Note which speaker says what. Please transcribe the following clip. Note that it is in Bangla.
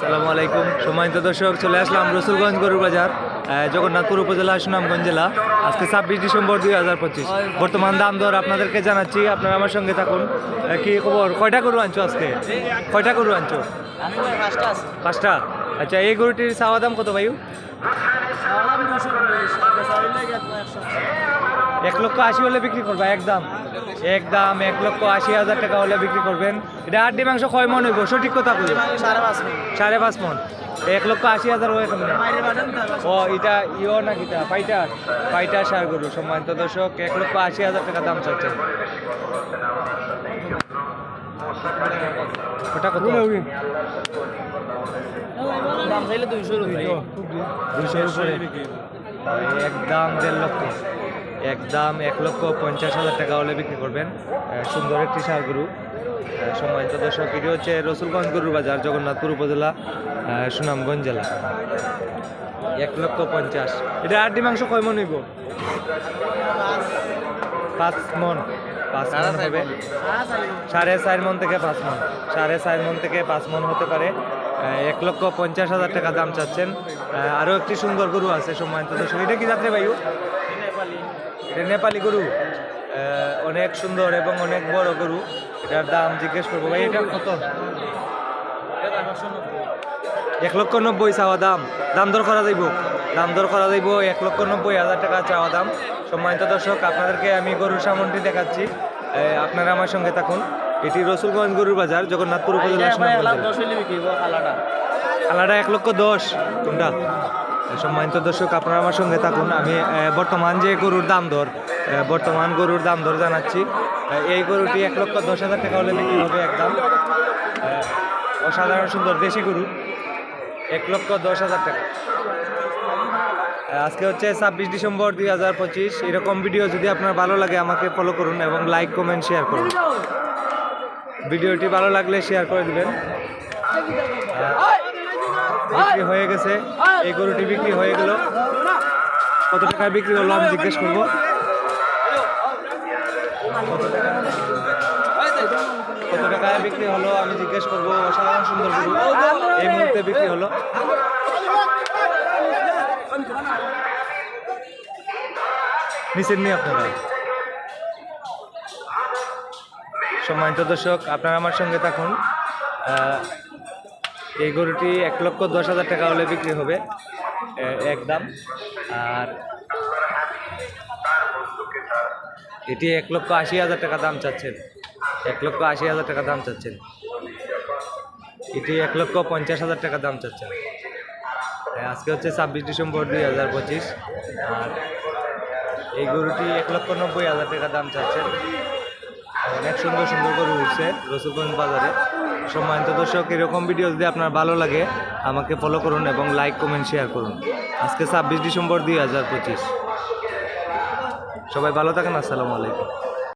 Speaker 1: সালামু আলাইকুম। সম্মানিত দর্শক, চলে আসলাম রসুলগঞ্জ গরুর বাজার জগন্নাথপুর উপজেলা, সুনামগঞ্জ জেলা, আজকে ছাব্বিশ ডিসেম্বর দুই হাজার পঁচিশ। বর্তমান দাম দর আপনাদেরকে জানাচ্ছি, আপনারা আমার সঙ্গে থাকুন। কি খবর? কয়টা গরু আনছো আজকে? কয়টা গরু আনছো?
Speaker 2: পাঁচটা?
Speaker 1: পাঁচটা আচ্ছা এই গরুটির চাওয়া দাম কত ভাইউ এক লক্ষ আশি হলে বিক্রি করবা একদম। একদম এক লক্ষ আশি হাজার টাকা হলে বিক্রি করবেন। এটা আট মাংস কয় মন হইব? সঠিক কথা বলি
Speaker 2: সাড়ে পাঁচ
Speaker 1: সাড়ে পাঁচ মন। এক লক্ষ আশি হাজার হয়ে কেমন ও এটা ইও নাকি তা ফাইটার ফাইটার সার গরু সম্মানিত দর্শক এক লক্ষ আশি হাজার টাকা দাম চাচ্ছে। ওটা কত?
Speaker 2: দাম চাইলে দুইশো রুপিয়া
Speaker 1: দুইশোর উপরে। একদম দেড় লক্ষ। একদম এক লক্ষ পঞ্চাশ হাজার টাকা হলে বিক্রি করবেন সুন্দর একটি সার গরু। সম্মানিত দর্শক এটি হচ্ছে রসুলগঞ্জ গরুর বাজার জগন্নাথপুর উপজেলা সুনামগঞ্জ জেলা। এক লক্ষ পঞ্চাশ। এটা আটটি মাংস কয় মন হইব? পাঁচ মন। পাঁচ মন হবে। সাড়ে চার মন থেকে পাঁচ মন। সাড়ে চার মন থেকে পাঁচ মন হতে পারে। এক লক্ষ পঞ্চাশ হাজার টাকা দাম চাচ্ছেন। আরও একটি সুন্দর গরু আছে সম্মানিত দর্শক। এটা কি যাত্রে ভাইউ এটা নেপালি গরু। অনেক সুন্দর এবং অনেক বড় গরু। এটার দাম জিজ্ঞেস করব। ভাই এটা কত? এক লক্ষ নব্বই চাওয়া দাম। দাম দর করা যাইব? দাম দর করা যাইব এক লক্ষ নব্বই হাজার টাকা চাওয়া দাম। সম্মানিত দর্শক আপনাদেরকে আমি গরুর সামনটি দেখাচ্ছি। আপনারা আমার সঙ্গে থাকুন। এটি রসুলগঞ্জ গরুর বাজার জগন্নাথপুর উপজেলা
Speaker 2: আলাদা
Speaker 1: এক লক্ষ দশ। কোনটা? সম্মানিত দর্শক, আপনারা আমার সঙ্গে থাকুন। আমি বর্তমান যে গরুর দাম দর বর্তমান গরুর দাম দর জানাচ্ছি। এই গরুটি এক লক্ষ দশ হাজার টাকা হলে বিক্রি হবে একদম অসাধারণ সুন্দর দেশি গরু, এক লক্ষ দশ হাজার টাকা। আজকে হচ্ছে ছাব্বিশ ডিসেম্বর দুই হাজার পঁচিশ। এরকম ভিডিও যদি আপনার ভালো লাগে, আমাকে ফলো করুন এবং লাইক কমেন্ট শেয়ার করুন। ভিডিওটি ভালো লাগলে শেয়ার করে দিবেন। বিক্রি হয়ে গেছে। এই গরুটি বিক্রি হয়ে গেল। কত টাকায় বিক্রি হলো আমি জিজ্ঞেস করব। কত টাকা টাকায় বিক্রি হলো আমি জিজ্ঞেস করব। অসাধারণ সুন্দর গরু। এই মুহূর্তে বিক্রি হলো। নিচের নিয়ে আপনারা। সম্মানিত দর্শক, আপনারা আমার সঙ্গে থাকুন। এই গরুটি এক লক্ষ দশ হাজার টাকা হলে বিক্রি হবে একদম আর এটি এক লক্ষ আশি হাজার টাকা দাম চাচ্ছেন। এক লক্ষ আশি হাজার টাকা দাম চাচ্ছেন। এটি এক লক্ষ পঞ্চাশ হাজার টাকা দাম চাচ্ছেন। আজকে হচ্ছে ছাব্বিশ ডিসেম্বর দুই হাজার পঁচিশ। আর এই গরুটি এক লক্ষ নব্বই হাজার টাকা দাম চাচ্ছেন। অনেক সুন্দর সুন্দর গরু উঠছে রসুলগঞ্জ বাজারে। সম্মানিত দর্শক, এরকম ভিডিও যদি আপনার ভালো লাগে, আমাকে ফলো করুন এবং লাইক কমেন্ট শেয়ার করুন। আজকে ছাব্বিশ ডিসেম্বর দুই হাজার পঁচিশ। সবাই ভালো থাকেন, আসসালামু আলাইকুম।